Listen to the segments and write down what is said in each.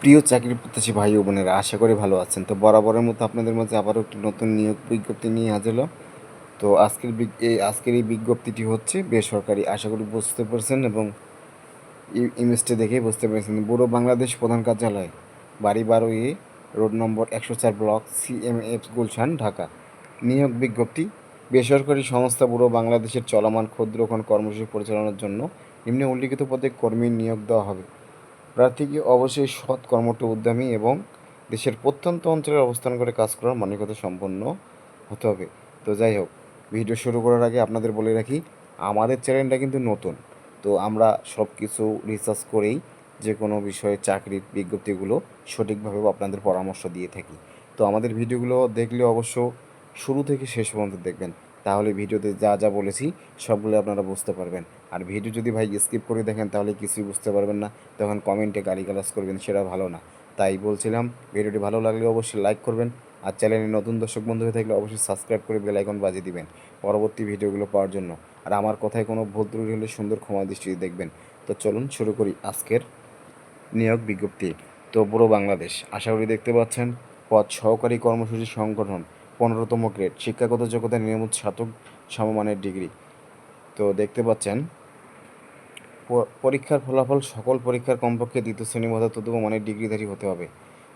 প্রিয় চাকরি প্রত্যাশী ভাই ও বোনেরা, আশা করি ভালো আছেন। তো বরাবরের মতো আপনাদের মাঝে আবারও একটি নতুন নিয়োগ বিজ্ঞপ্তি নিয়ে হাজির হলো তো আজকের এই আজকের এই বিজ্ঞপ্তিটি হচ্ছে বেসরকারি, আশা করি বুঝতে পারছেন এবং ইমেজটা দেখেই বুঝতে পেরেছেন। বুড়ো বাংলাদেশ প্রধান কার্যালয় বাড়ি বারো এ রোড নম্বর একশো চার ব্লক সিএমএফ গুলশান, ঢাকা। নিয়োগ বিজ্ঞপ্তি, বেসরকারি সংস্থা বুড়ো বাংলাদেশের চলমান ক্ষুদ্র খন কর্মসূচি পরিচালনার জন্য নিম্নে উল্লিখিত পদে কর্মী নিয়োগ দেওয়া হবে। প্রার্থীকে অবশ্যই সৎ কর্মঠ উদ্যমী এবং দেশের প্রত্যন্ত অঞ্চলে অবস্থান করে কাজ করার মানসিকতা সম্পন্ন হতে হবে। তো যাই হোক, ভিডিও শুরু করার আগে আপনাদের বলে রাখি, আমাদের চ্যানেলটা কিন্তু নতুন। তো আমরা সব কিছু রিসার্চ করেই যে কোনো বিষয়ে চাকরির বিজ্ঞপ্তিগুলো সঠিকভাবে আপনাদের পরামর্শ দিয়ে থাকি। তো আমাদের ভিডিওগুলো দেখলে অবশ্য শুরু থেকে শেষ পর্যন্ত দেখবেন। তাহলে ভিডিওতে যা যা বলেছি সবগুলো আপনারা বুঝতে পারবেন। আর ভিডিও যদি ভাই স্কিপ করে দেখেন, তাহলে কিছুই বুঝতে পারবেন না। তখন কমেন্টে গালিগালাজ করবেন, সেটা ভালো না। তাই বলছিলাম, ভিডিওটি ভালো লাগলে অবশ্যই লাইক করবেন। আর চ্যানেলে নতুন দর্শক বন্ধু হয়ে থাকলে অবশ্যই সাবস্ক্রাইব করে বেল আইকন বাজিয়ে দিবেন পরবর্তী ভিডিওগুলো পাওয়ার জন্য। আর আমার কথায় কোনো ভুল ত্রুটি হলে সুন্দর ক্ষমা দৃষ্টিতে দেখবেন। তো চলুন শুরু করি আজকের নিয়োগ বিজ্ঞপ্তি। তো পুরো বাংলাদেশ, আশা করি দেখতে পাচ্ছেন, পথ সহকারী কর্মসূচি সংগঠন পনেরোতম গ্রেড, শিক্ষাগত যোগ্যতা নিয়মিত স্নাতক সমমানের ডিগ্রি। তো দেখতে পাচ্ছেন পরীক্ষার ফলাফল সকল পরীক্ষার কমপক্ষে দ্বিতীয় শ্রেণির মধ্যে তদুপ মানের ডিগ্রিধারী হতে হবে।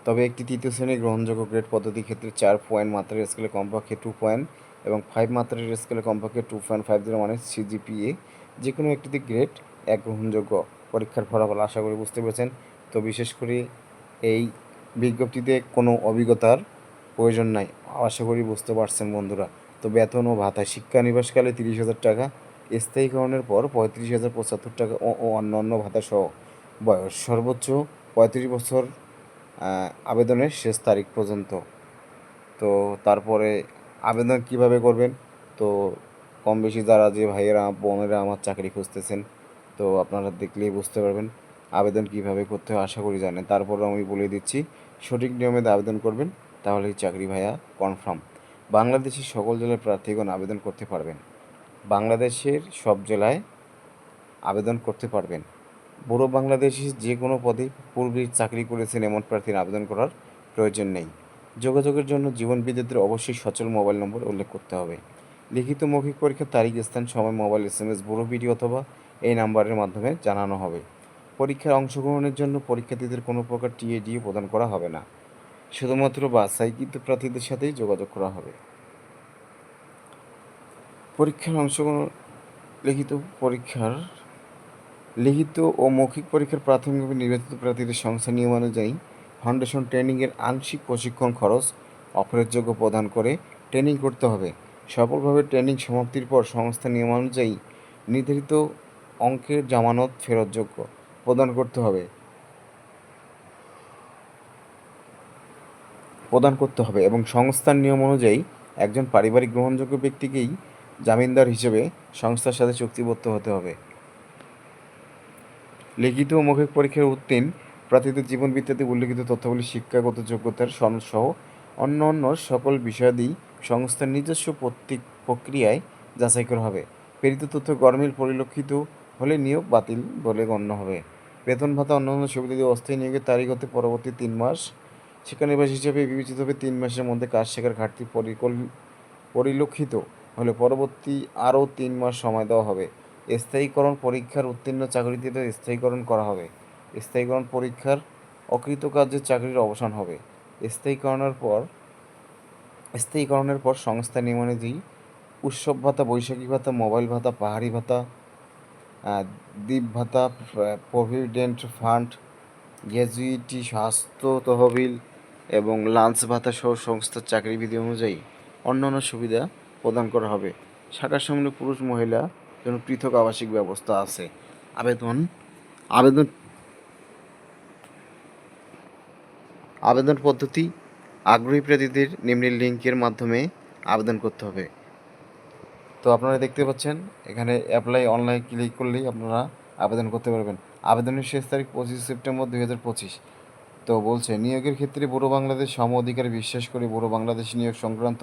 তবে একটি তৃতীয় শ্রেণির গ্রহণযোগ্য গ্রেড পদ্ধতির ক্ষেত্রে চার পয়েন্ট মাত্রার স্কেলে কমপক্ষে টু পয়েন্ট এবং ফাইভ মাত্রার স্কেলে কমপক্ষে টু পয়েন্ট ফাইভ জিরো মানের সিজিপিএ যে কোনো একটি গ্রেড এক গ্রহণযোগ্য পরীক্ষার ফলাফল। আশা করি বুঝতে পেরেছেন। তো বিশেষ করে এই বিজ্ঞপ্তিতে কোনো অভিজ্ঞতার প্রয়োজন নাই। আশা করি বুঝতে পারছেন বন্ধুরা। তো বেতন ও ভাতা শিক্ষানিবাসকালে তিরিশ হাজার টাকা, স্থায়ীকরণের পর পঁয়ত্রিশ হাজার পঁচাত্তর টাকা ও অন্যান্য ভাতা সহ। বয়স সর্বোচ্চ পঁয়ত্রিশ বছর আবেদনের শেষ তারিখ পর্যন্ত। তো তারপরে আবেদন কীভাবে করবেন? তো কম বেশি যারা যে ভাইয়েরা, বোনেরা আমার চাকরি খুঁজতেছেন, তো আপনারা দেখলেই বুঝতে পারবেন আবেদন কীভাবে করতে হয়, আশা করি জানেন। তারপর আমি বলে দিচ্ছি, সঠিক নিয়মে আবেদন করবেন। তাহলেই চাকরি ভাইয়া কনফার্ম বাংলাদেশের সকল জেলার প্রার্থীগণ আবেদন করতে পারবেন। বাংলাদেশের সব জেলায় আবেদন করতে পারবেন। বুড়ো বাংলাদেশে যে কোনো পদে পূর্বে চাকরি করেছেন এমন প্রার্থীর আবেদন করার প্রয়োজন নেই। যোগাযোগের জন্য জীবন বিদ্যুতের অবশ্যই সচল মোবাইল নম্বর উল্লেখ করতে হবে। লিখিত মৌখিক পরীক্ষার তারিখ, স্থান, সময়, মোবাইল, এস এম এস, বুড়ো ভিডিও অথবা এই নাম্বারের মাধ্যমে জানানো হবে। পরীক্ষায় অংশগ্রহণের জন্য পরীক্ষার্থীদের কোনো প্রকার টিএডিও প্রদান করা হবে না। শুধুমাত্র বাছাইকৃত প্রার্থীদের সাথেই যোগাযোগ করা হবে। পরীক্ষার অংশগ্রহণ, লিখিত পরীক্ষার, লিখিত ও মৌখিক পরীক্ষার প্রাথমিকভাবে নির্বাচিত প্রার্থীদের সংস্থা নিয়ম অনুযায়ী ফাউন্ডেশন ট্রেনিংয়ের আংশিক প্রশিক্ষণ খরচ অফারের প্রদান করে ট্রেনিং করতে হবে। সফলভাবে ট্রেনিং সমাপ্তির পর সংস্থা নিয়ম অনুযায়ী নির্ধারিত অঙ্কের জামানত ফেরতযোগ্য প্রদান করতে হবে। প্রদান করতে হবে এবং সংস্থার নিয়ম অনুযায়ী একজন পারিবারিক গ্রহণযোগ্য ব্যক্তিকেই জামিনদার হিসেবে সংস্থার সাথে চুক্তিবদ্ধ হতে হবে। লিখিত ও মৌখিক পরীক্ষার উত্তীর্ণ প্রার্থীদের জীবন বৃত্তান্তে, উল্লেখিত তথ্যাবলী, শিক্ষাগত যোগ্যতার সনদ সহ অন্য অন্য সকল বিষয়াদি সংস্থার নিজস্ব প্রত্যেক প্রক্রিয়ায় যাচাই করা হবে। প্রেরিত তথ্য গরমিল পরিলক্ষিত হলে নিয়োগ বাতিল বলে গণ্য হবে। বেতন ভাতা অন্যান্য সুবিধা দিয়ে অস্থায়ী নিয়োগের তারিখ হতে পরবর্তী তিন মাস শিক্ষানিবাস হিসেবে বিবেচিত হবে তিন মাসের মধ্যে কাজ শেখার ঘাটতি পরিলক্ষিত হলে পরবর্তী আরও তিন মাস সময় দেওয়া হবে। স্থায়ীকরণ পরীক্ষার উত্তীর্ণ চাকরিতে স্থায়ীকরণ করা হবে। স্থায়ীকরণ পরীক্ষার অকৃত অকৃতকার্যের চাকরির অবসান হবে। স্থায়ীকরণের পর স্থায়ীকরণের পর সংস্থা নিয়ম অনুযায়ী উৎসব ভাতা, বৈশাখী ভাতা, মোবাইল ভাতা, পাহাড়ি ভাতা দ্বীপ ভাতা, প্রভিডেন্ট ফান্ড, গ্র্যাজুইটি, স্বাস্থ্য তহবিল এবং লাঞ্চ ভাতা সহ সংস্থার চাকরি বিধি অনুযায়ী অন্যান্য সুবিধা প্রদান করা হবে। শাখার সামনে পুরুষ মহিলা জন্য পৃথক আবাসিক ব্যবস্থা আছে। আবেদন আবেদন আবেদন পদ্ধতি, আগ্রহী প্রার্থীদের নিম্নের লিঙ্কের মাধ্যমে আবেদন করতে হবে। তো আপনারা দেখতে পাচ্ছেন, এখানে অ্যাপ্লাই অনলাইন ক্লিক করলেই আপনারা আবেদন করতে পারবেন। আবেদনের শেষ তারিখ পঁচিশ সেপ্টেম্বর দুই হাজার পঁচিশ। তো বলছে, নিয়োগের ক্ষেত্রে বুড়ো বাংলাদেশ সম অধিকার বিশ্বাস করে বুড়ো বাংলাদেশ নিয়োগ সংক্রান্ত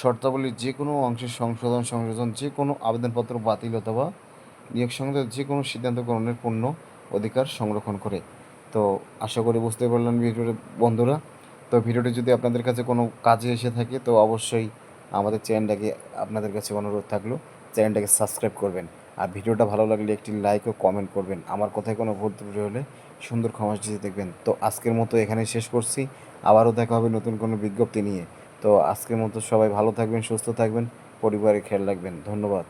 শর্তাবলীর যে কোনো অংশের সংশোধন সংশোধন যে কোনো আবেদনপত্র বাতিল অথবা নিয়োগ সংক্রান্ত যে কোনো সিদ্ধান্ত গ্রহণের পূর্ণ অধিকার সংরক্ষণ করে। তো আশা করি বুঝতে পারলেন ভিডিওটা, বন্ধুরা। তো ভিডিওটি যদি আপনাদের কাছে কোনো কাজে এসে থাকে, তো অবশ্যই আমাদের চ্যানেলটাকে আপনাদের কাছে অনুরোধ থাকল, চ্যানেলটাকে সাবস্ক্রাইব করবেন। আর ভিডিওটা ভালো লাগলে একটি লাইক ও কমেন্ট করবেন। আমার কথায় কোনো ভুল ত্রুটি হলে সুন্দর ক্ষমা দিতে দেখবেন। তো আজকের মতো এখানে শেষ করছি। আবারও দেখা হবে নতুন কোনো বিজ্ঞপ্তি নিয়ে। তো আজকের মতো সবাই ভালো থাকবেন, সুস্থ থাকবেন, পরিবারের খেয়াল রাখবেন। ধন্যবাদ।